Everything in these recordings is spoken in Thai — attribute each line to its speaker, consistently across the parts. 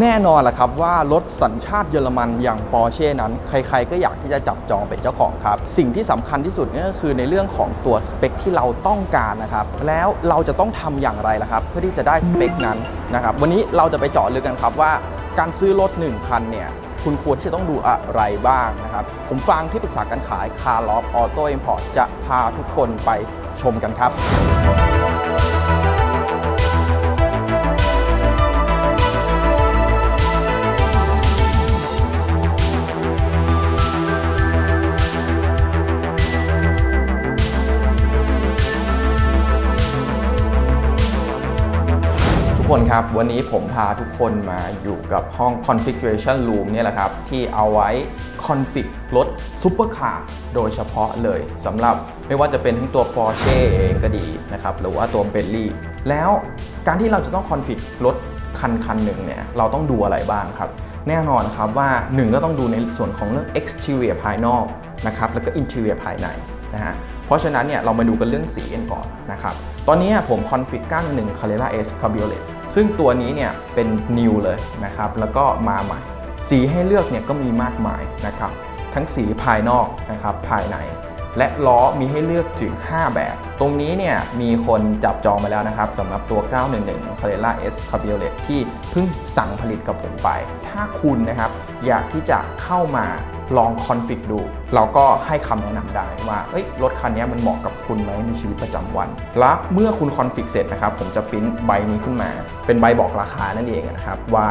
Speaker 1: แน่นอนแหละครับว่ารถสัญชาติเยอรมันอย่างปอร์เช่นั้น ใครๆก็อยากที่จะจับจองเป็นเจ้าของครับ สิ่งที่สำคัญที่สุดนี่ก็คือในเรื่องของตัวสเปคที่เราต้องการนะครับ แล้วเราจะต้องทำอย่างไรล่ะครับ เพื่อที่จะได้สเปคนั้นนะครับวันนี้เราจะไปเจาะลึกกันครับว่าการซื้อรถ 1 คันเนี่ยคุณควรที่จะต้องดูอะไรบ้างนะครับ ผมฟังที่ปรึกษาการขายคาร์ลอฟออโต้อิมพอร์ตจะพาทุกคนไปชมกันครับ คนครับ วันนี้ผมพาทุกคนมาอยู่กับห้อง configuration room เนี่ยแหละครับ ที่เอาไว้ config รถซูเปอร์คาร์โดยเฉพาะเลยสำหรับไม่ว่าจะเป็นทั้งตัว Porsche เองก็ดีนะครับ หรือว่าตัว Bentley แล้วการที่เราจะต้อง config รถคันคันหนึ่งเนี่ย เราต้องดูอะไรบ้างครับ แน่นอนครับว่า 1 ก็ต้องดูในส่วนของเรื่อง exterior ภายนอกนะครับ แล้วก็ interior ภายในนะฮะเพราะฉะนั้นเนี่ยเรามาดูกันเรื่องสีกันก่อนนะครับ ตอนนี้ผมคอนฟิก91 Carrera S Cabriolet ซึ่งตัวนี้เนี่ยเป็น new เลยนะครับ แล้วก็มาใหม่ สีให้เลือกเนี่ยก็มีมากมายนะครับ ทั้งสีภายนอกนะครับภายใน และล้อมีให้เลือกถึง 5 แบบตรงนี้เนี่ยมีคนจับจองมาแล้วนะครับสำหรับตัว 911 Carrera S Cabriolet ที่เพิ่งสั่งผลิตกับผมไป ถ้าคุณนะครับอยากที่จะเข้ามาลองคอนฟิกดู เราก็ให้คำแนะนำได้ว่า เอ้ย รถคันนี้มันเหมาะกับคุณไหมในชีวิตประจำวัน และเมื่อคุณคอนฟิกเสร็จนะครับ ผมจะปริ้นใบนี้ขึ้นมา เป็นใบบอกราคานั่นเองนะครับ ว่า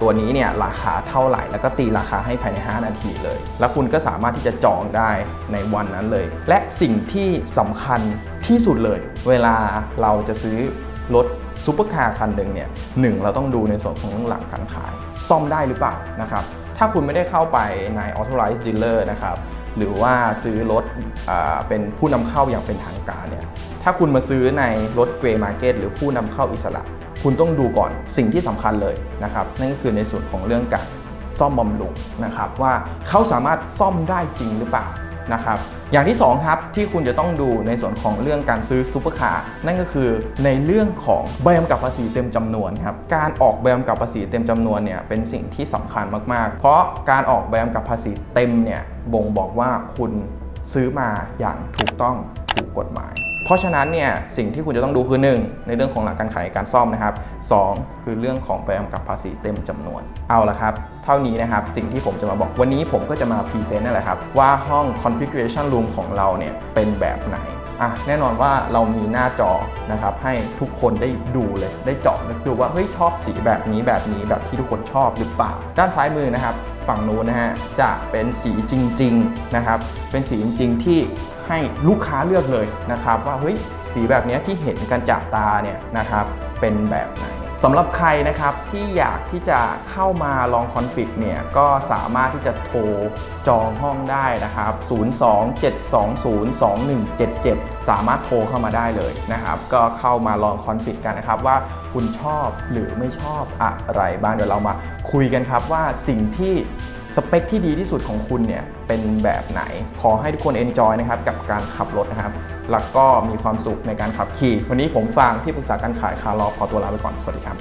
Speaker 1: ตัวนี้เนี่ยราคาเท่าไหร่ แล้วก็ตีราคาให้ภายใน 5 นาทีเลย แล้วคุณก็สามารถที่จะจองได้ในวันนั้นเลย และสิ่งที่สำคัญที่สุดเลย เวลาเราจะซื้อรถซูเปอร์คาร์คันหนึ่งเนี่ยหนึ่งเราต้องดูในส่วนของเรื่องหลังการขาย ซ่อมได้หรือเปล่านะครับถ้าคุณไม่ได้เข้าไปใน authorized dealer นะครับหรือว่าซื้อรถเป็นผู้นำเข้าอย่างเป็นทางการเนี่ยถ้าคุณมาซื้อในรถ Grey Market หรือผู้นำเข้าอิสระ คุณต้องดูก่อนสิ่งที่สำคัญเลยนะครับนั่นก็คือในส่วนของเรื่องการซ่อมบำรุงนะครับว่าเขาสามารถซ่อมได้จริงหรือเปล่า นะครับอย่างที่สองครับที่คุณจะต้องดูในส่วนของเรื่องการซื้อซูเปอร์คาร์นั่นก็คือในเรื่องของใบกำกับภาษีเต็มจำนวนครับการออกใบกำกับภาษีเต็มจำนวนเนี่ยเป็นสิ่งที่สำคัญมาก ๆ เพราะการออกใบกำกับภาษีเต็มเนี่ยบ่งบอกว่าคุณซื้อมาอย่างถูกต้องถูกกฎหมาย ราะฉะนั้นเนี่ยสิ่งที่คุณจะต้องดูคือ 1 ในเรื่องของหลักการขายการซ่อมนะครับ 2 คือเรื่องของใบกำกับภาษีเต็มจำนวน เอาละครับ เท่านี้นะครับ สิ่งที่ผมจะมาบอกวันนี้ผมก็จะมาพรีเซนต์นั่นแหละครับ ว่าห้อง configuration room ของเราเนี่ยเป็นแบบไหน อะแน่นอนว่าเรามีหน้าจอนะครับให้ทุกคนได้ดูเลยได้เจาะลึกดูว่าเฮ้ยชอบสีแบบนี้แบบนี้แบบที่ทุกคนชอบหรือเปล่า ด้านซ้ายมือนะครับ ฝั่งนู้นนะฮะจะเป็นสีจริงๆนะครับเป็นสีจริงๆที่ให้ลูกค้าเลือกเลยนะครับ ว่าเฮ้ยสีแบบนี้ที่เห็นกันจากตาเนี่ยนะครับเป็นแบบไหน สำหรับใครนะครับที่อยากที่จะเข้ามาลองคอนฟิกเนี่ยก็สามารถที่จะโทรจองห้องได้นะครับ 027202177 สามารถโทรเข้ามาได้เลยนะครับ ก็เข้ามาลองคอนฟิกกันนะครับว่าคุณชอบหรือไม่ชอบอะไรบ้างเดี๋ยวเรามาคุยกันครับว่าสิ่งที่ สเปคที่ดีที่สุดของคุณเนี่ยเป็นแบบไหน ขอให้ทุกคนเอนจอยนะครับกับการขับรถนะครับ แล้วก็มีความสุขในการขับขี่ วันนี้ผมฟังที่ปรึกษาการขายคาร์ลอขอตัวลาไปก่อน สวัสดีครับ